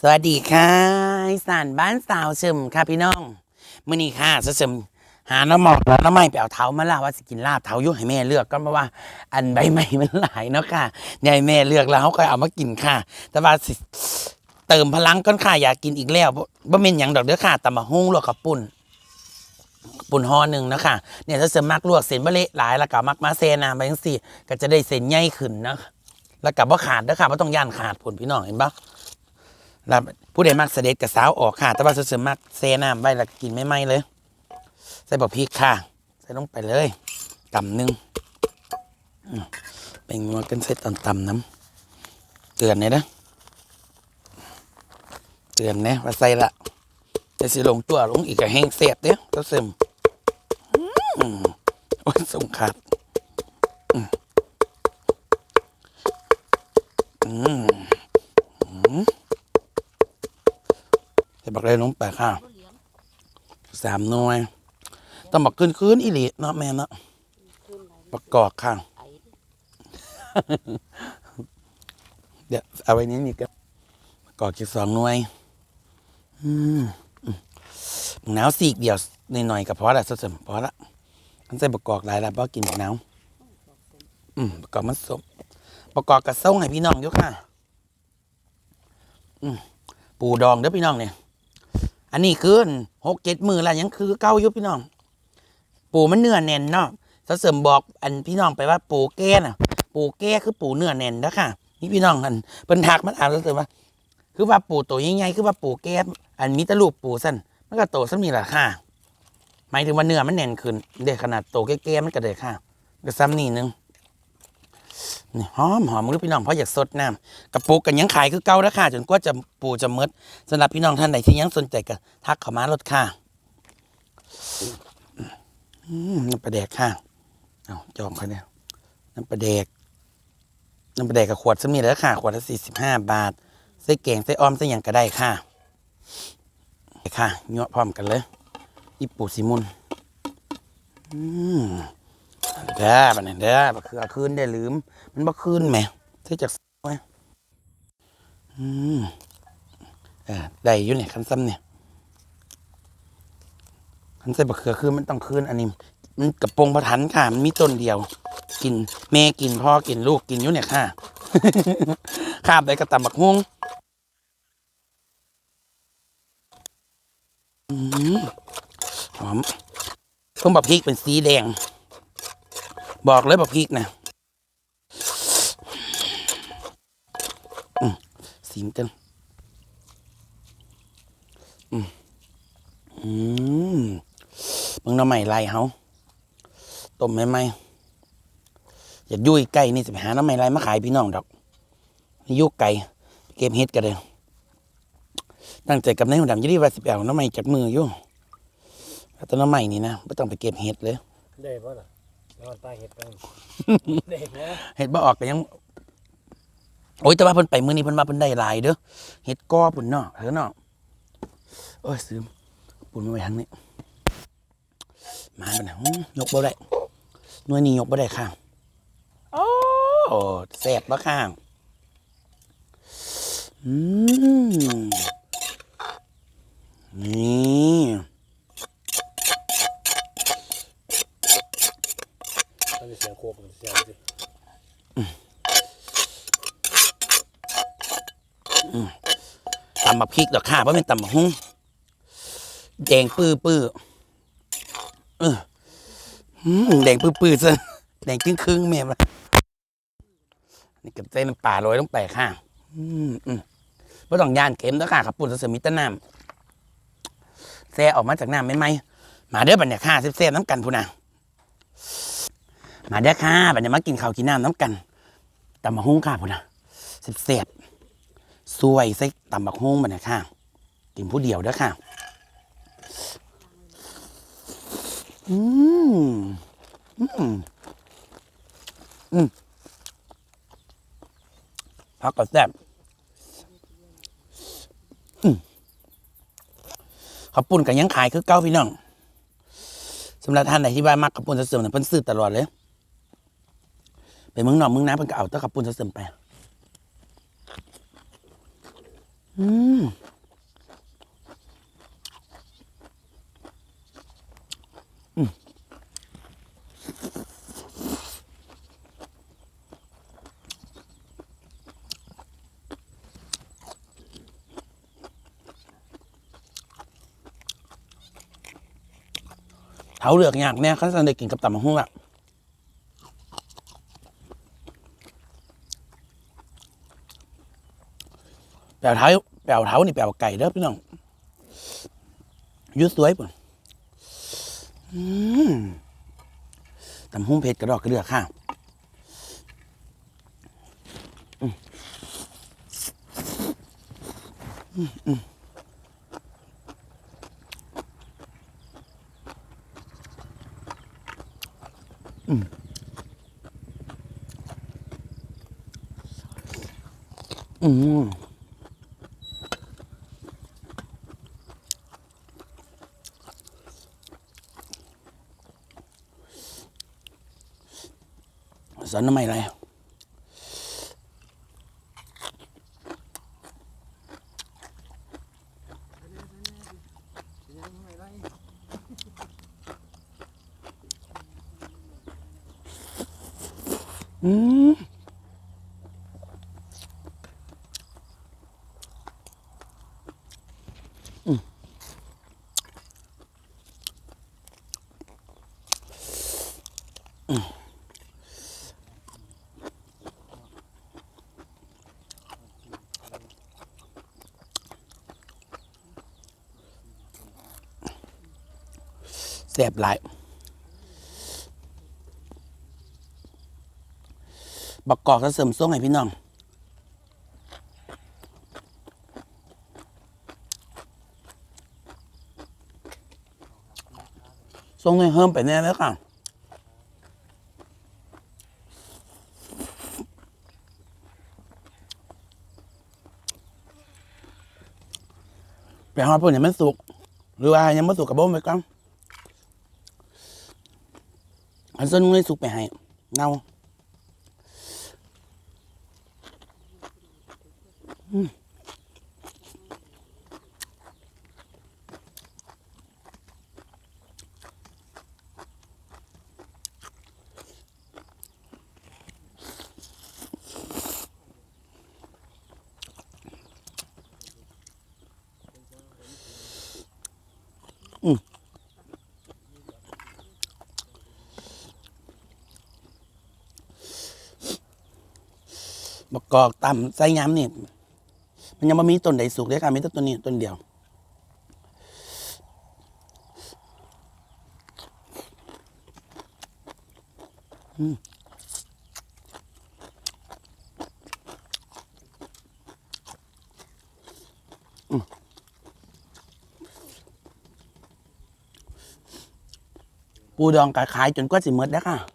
สวัสดีค่ะอีสานบ้านสาวเชิมค่ะพี่น้องมื่อนี้ค่ะเชิมหาน้ำหมอกน้ำไม้ไปเอาเท้ามาล่าว่าสกินลาบเท้าอยุ่ให้แม่เลือกก็มาว่า อันใบไม้มันหลายเนาะค่ะยายแม่เลือกแล้วเขาก็เอามากินค่ะ แต่ว่าสิเติมพลังก้อนค่ะอยากกินอีกแล้วบ่เม่นหยังดอกเด้อค่ะตำมะฮุ้งลวกกับปุ่นปุ่นห่อหนึ่งนะค่ะเนี่ยถ้าเสริมมักลวกเส้นบะเละหลายแล้วก็มักมาเซนาไปจังซี่ ก็จะได้เส้นใหญ่ขึ้นนะแล้วก็บ่ขาดเด้อค่ะบ่ต้องย่านขาดผลพี่น้องเห็นปะ แล้วผู้ใดมักเสด็จกับสาวออกค่ะ แต่ว่าเสริมมักเซน้ำไว้แล้วกินไม่ไหมเลย ใส่บะพริกค่ะ ใส่ลงไปเลยกำหนึ่งเป็นงัวกันเสร็จตอนตำน้ำเตือนเลยนะเตือนนะว่าใส่ละจะสิลงตัวลงอีกกับแห้งเสียบเด้อก็ซึมอืมสงขาดอืมอืม ใส่บักเลยลงไปค่ะสามหน่วยต้องบักคืนคืนอีหลีเนาะแม่เนาะประกอบค่ะ เดี๋ยวเอาไว้นี้นี่ก็ประกอบอีกสองหน่วยอืมหนาวสีกเดียวหน่อยๆกับพอละสมพอละมันใส่ประกอบหลายแล้วเพราะกินหนาวอืมประกอบมันสมประกอบกับส่งให้พี่น้องอยู่ค่ะ อืมปูดองเด้อพี่น้องเนี่ย อันนี้คือหกเจ็ดมือแล้วยังคือเก้ายุพี่น้อง ปูมันเนื้อแน่นเนาะถ้าเสริมบอกอันพี่น้องไปว่าปูแก้น่ะ ปูแก้คือปูเนื้อแน่นนะค่ะ นี่พี่น้องอันเป็นทักมันอ่านแล้วเสริมว่า คือว่าปูตัวใหญ่ๆคือว่าปูแก้อันมีตะลูกปูสั้นมันก็โตสั้นมีราคาหมายถึงว่าเนื้อมันแน่นขึ้นเด็กขนาดโตแก้ๆมันก็เด็กค่ะก็ซ้ำนี่นึง นี่หอมหอมมือพี่น้องเพราะอยากสดน้ำกระปุกกันยังขายคือเก่าแล้วค่ะจนกว่าจะปูจะมดสำหรับพี่น้องท่านใดที่ยังสนใจก็ทักเข้ามาลดค่ะน้ำปลาแดกค่ะเอาจองเขาเนี่ยน้ำปลาแดกน้ำปลาแดกกับขวดสมีแล้วค่ะ ขวดละสี่สิบห้าบาทใส่แกงใส่อ้อมใส่หยังก็ได้ค่ะไปค่ะยั่วพร้อมกันเลยอีปูสิมุนอืม เด้อบันนี้เด้อบักคือเอาคืนได้ลืม มันบ่คืนแหมใส่จากอืมเออได้อยู่เนี่ยคันซ้ำเนี่ยคันใส่บะเขือคือมันต้องคืนอันนี้ มันกระโปรงประทันค่ะ มันมีต้นเดียว กินแม่กินพ่อกินลูกกินอยู่เนี่ยค่ะข้ามไปกระตำบักฮวงอืมหอมต้องบักพริกเป็นสีแดง บอกเลยบักพริกนะอืมสีมนเต็มอืมอืมมึงน้ำใหม่ไรเฮาต้มไม่ไหมอยากยุ่ยไก่นี่จะไปหาน้ำใหม่ไรมาขายพี่น้องดอกนี่ยุกไก่เก็บเฮ็ดกันเลยตั้งใจกับนายหัวดำยี่ดีว่าสิบแอลน้ำใหม่จากมืออยู่แล้วแตอนน้ำใหม่นี่นะไม่ต้องไปเก็บเฮ็ดเลย ได้ปะล่ะ นอนใต้เห็ดบ้างได้นะเห็ดบ่ออกก็ยัง โอ้ยแต่ว่าเพิ่นไปมื้อนี้เพิ่นมาเพิ่นได้หลายเด้อเห็ดกอปุ่นเนาะเถอะเนาะโอ้ยซื้อปุ่นมาไว้ทางนี้มาบัดนะอื้อยกบ่ได้หน่วยนี้ยกบ่ได้ค่ะโอ้แซ่บบ่ค่ะอืมนี่ มันจะเสียงโคกมันจะเสียงสิตำบักพริกดอกค่ะเพราะเป็นตำบักหุ้งแดงปื้อปื้อเออแดงปื้อปื้อซะแดงครึ่งครึ่งๆแม่มานี่กับเส้นป่าโรยลงไปลค่ะอืมอืมไม่ต้องยานเข็มแล้วค่ะขับปุ่นเสมิตน้ำแซ่ออกมาจากน้ำไม่ไหมมาเด้อบัดเนี่ยค่ะเซ่ๆน้ำกันพูนะ มาเด้อค่ะบัดนี่ยมากินข้าวกินน้ำน้ำกันตำบักหุ้งค่ะพูนะแซ่บๆสวยใส่ตำบักฮุ้งมาเนี่ยค่ะ กินผู้เดียวเด้อค่ะ อืมอืมอืมพักก็แซ่บอืมข้าปุ้นกันยังขายคือเก้าพี่น้องสำหรับท่านไหนที่บ้านมักข้าปุ้นเสริมเนี่ยเพิ่นซื้อตลอดเลย ไปเมืองนอกเมืองนาเพิ่นก็เอาต้ข้าวปุ้นเสริมไป อืมเขาเลือกยากเนี่ยเขาจะได้กินกับตำมะฮุ่งอะ แปลวเท้าแปลวเท้านี่แปลวไก่เด้อพี่น้องยุดสวยปุ่นตำหุ้งเผ็ดกระดอกกระเดือกค่ะอืมอืม สอนทำ แสบหลาย บักกอกจะเสริมส่งให้พี่น้องส่งให้เพิ่มไปแน่แล้วค่ะไปหอดพวกนี้มันสุก หรือว่ายังไม่สุกกับบ่มไปก่อน อั นสนมึงเลยสุกไปให้เงาอืมบั กอกต่ำใส่ย้ำนี่มันยังไม่มีต้นใดสุกเลยค่ะมีแต่ต้นนี้ต้นเดียวอืมปูดองกขายจนกว่าสิหมดแล้วค่ะ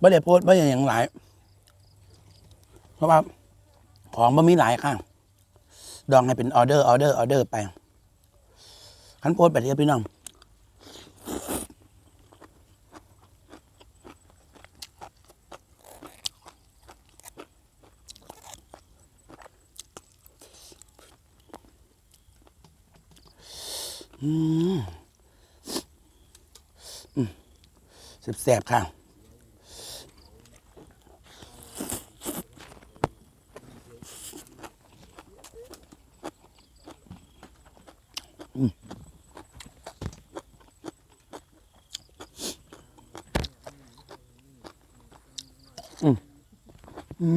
ไม่ได้โพสต์ไม่ได้อย่างหลาย เพราะว่า ของมันมีหลายค่ะดองให้เป็นออเดอร์ออเดอร์ออเดอร์ไปขันโพสไปเรียพี่น้องอืมอืมแสบๆค่ะ อืมอื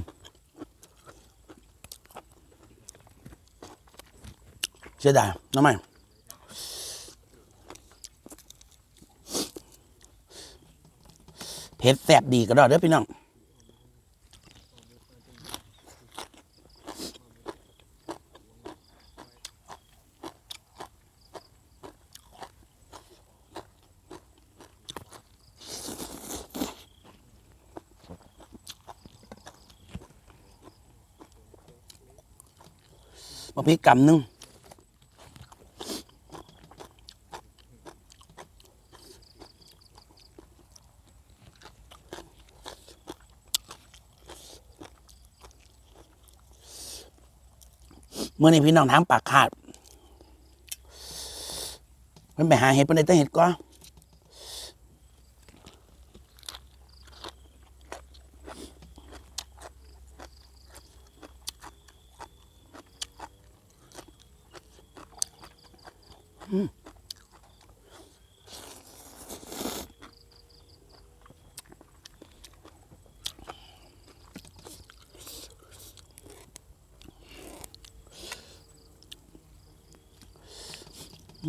มเสียด็ดแสบดีก็ได้เด้อพี่น้องมาพริกรมนึง เมื่อในพี่น้องทางปากขาด มันไปหาเห็ดปานใดแต่เห็ดก็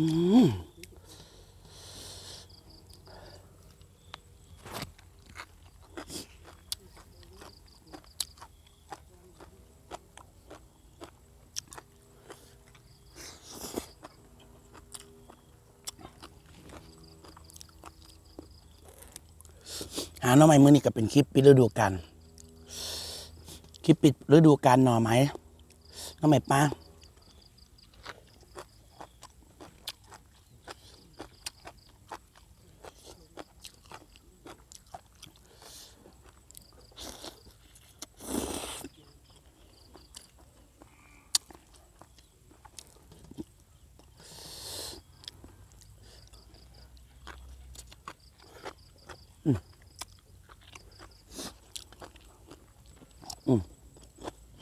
หาหน่อไม้มือนี่ก็เป็นคลิปปิดฤดูกาลคลิปปิดฤดูกาลหน่อไม้หน่อไม้ป้า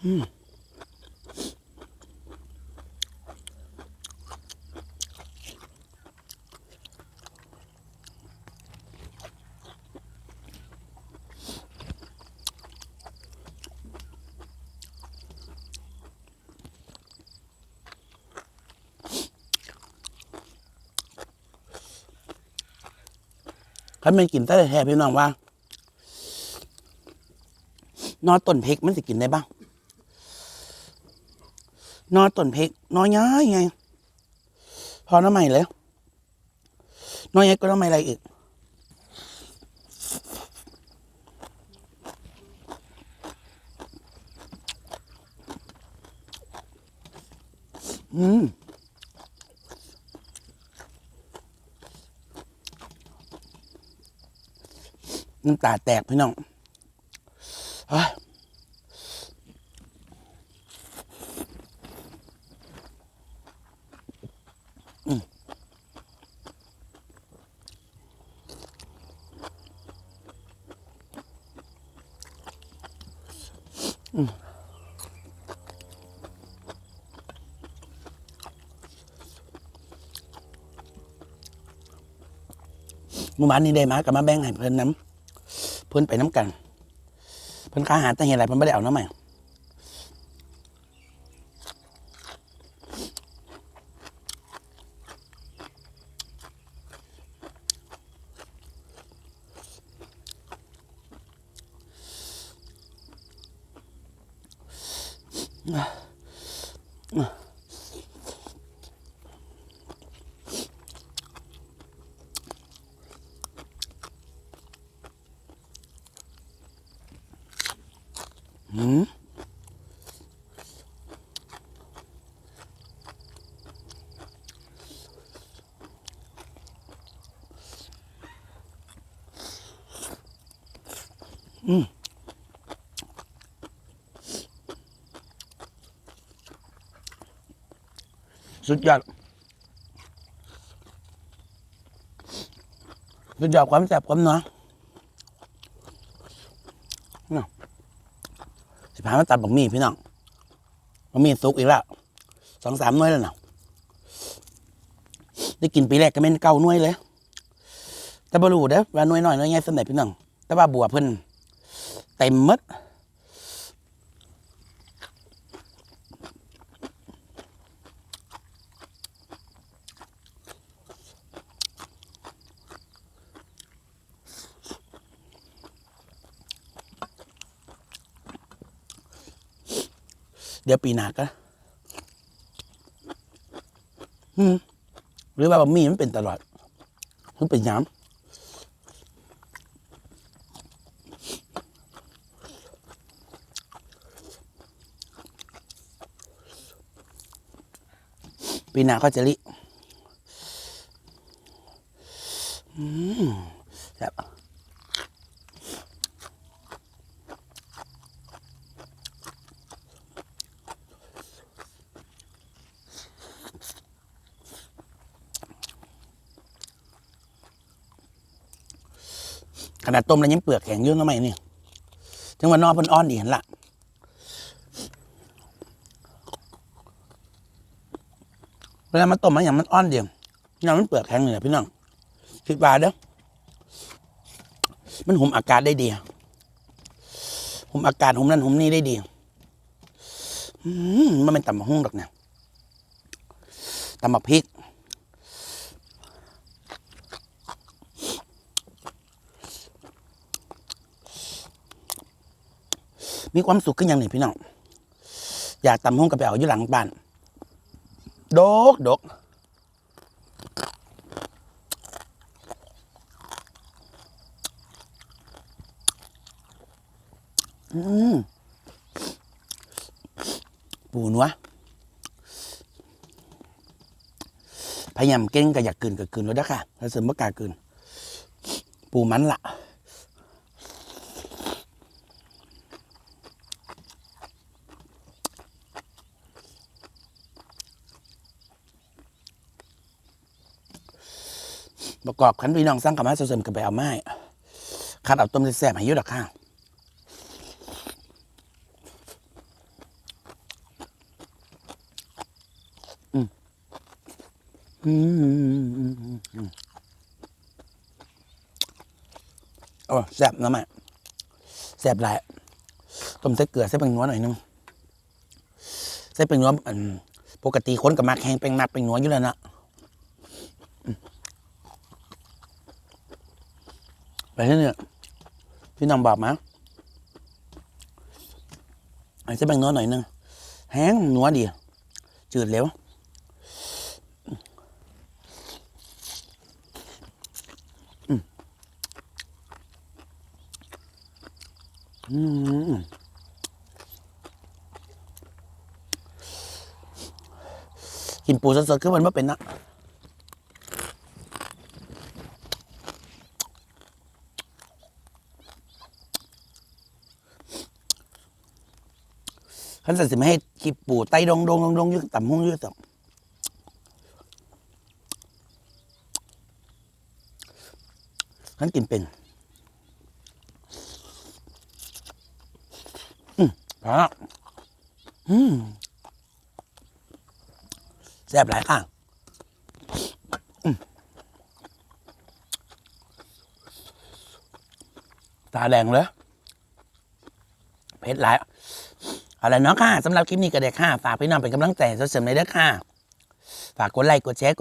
คันมันกินแต่แท้พี่น้องว่านอต้นเพกมันสิกินได้บ้าง นอต้นเพกนอย้ายไง พอน้ำใหม่เลยนอย้ายก็น้ำใหม่อะไรอีกอืมน้ำตาแตกพี่น้อง มื่อวานนี้ได้มากับมาแบ่งให้เพิ่นน้ำเพิ่นไปน้ำกัน เพิ่นค้าหาแต่เห็นอะไรเพิ่นไม่ได้เอาน้ำใหม่อืมอืม สุดยอด สุดยอดความแซ่บความนัวเนาะสิพามาตัดบักหมี่พี่น้องบักหมี่สุกอีกแล้วสองสามหน่วยแล้วเนาะได้กินปีแรกก็เป็นเก้าหน่วยเลย แต่บรูเด้อว่าหน่วยน้อยหน่วยใหญ่สำเร็จพี่น้องแต่ว่าบัวเพิ่นเต็มหมด ดี๋ยวปีหน้าก็อืมหรือว่าบะหมี่มันเป็นตลอด มันเป็นย้ำปีหน้าก็จะลิ นาดต้มแล้วยังเปลือกแข็งยุ่งทำไมนี่จังหวะนอกเพิ่นอ่อนดีเห็นละเวลามาต้มมันอย่างมันอ่อนเดียวอย่างมันเปลือกแข็งเลยนะพี่น้องคิดว่าเด้อมันหุมอากาศได้ดีหุมอากาศหุมนั่นหุมนี่ได้ดีมันเป็นตำมะฮุ่งดอกเนี่ยตำมะพริก มีความสุขขึ้นอย่างนึ่งพี่น้องอยากตำห้องกับไปเอาอยู่หลังบ้านดกดกอืมปูนัวพยายามเก่งก็อยากกินก็กินแล้วนะค่ะแล้วเสริมบ่กล้ากินปูมันละประ กอบขันพี่น้องสร้างกับมาเสริมกับไปเอาไม้คัดเอาต้มแซ่บให้ยุดอกข้างอืมอืมอืมอืมอืมอืมโอ้แซ่บนะแม่แซ่บหลายต้มใส่เกลือใส่เป็นนัวหน่อยนึงใส่เป็นนัวปกติคนกับมักแห้งเป็นมักเป็นนัวอยู่แล้วนะ ไปที่เนี่ยพี่น้องบมาไอ้เส้นแบ่งน้อยหน่อยนึงแห้งหนัวดีจืดเร็วอืมอืมกินปูสดๆคือมันไม่เป็นนะ ขันสันสิไม่ให้คลิปปู่ไตดงดงดงดงยึกต่ำห้องยึกต่ำขันกินเป็นอืมพอแอืมแซ่บหลายข้างตาแดงเลยเผ็ดหลาย เอาละเนาะค่ะสำหรับคลิปนี้ก็ได้ค่ะ ฝากพี่น้องเป็นกำลังใจสเสริมเลยเด้อค่ะ ฝากกดไลค์กดแชร์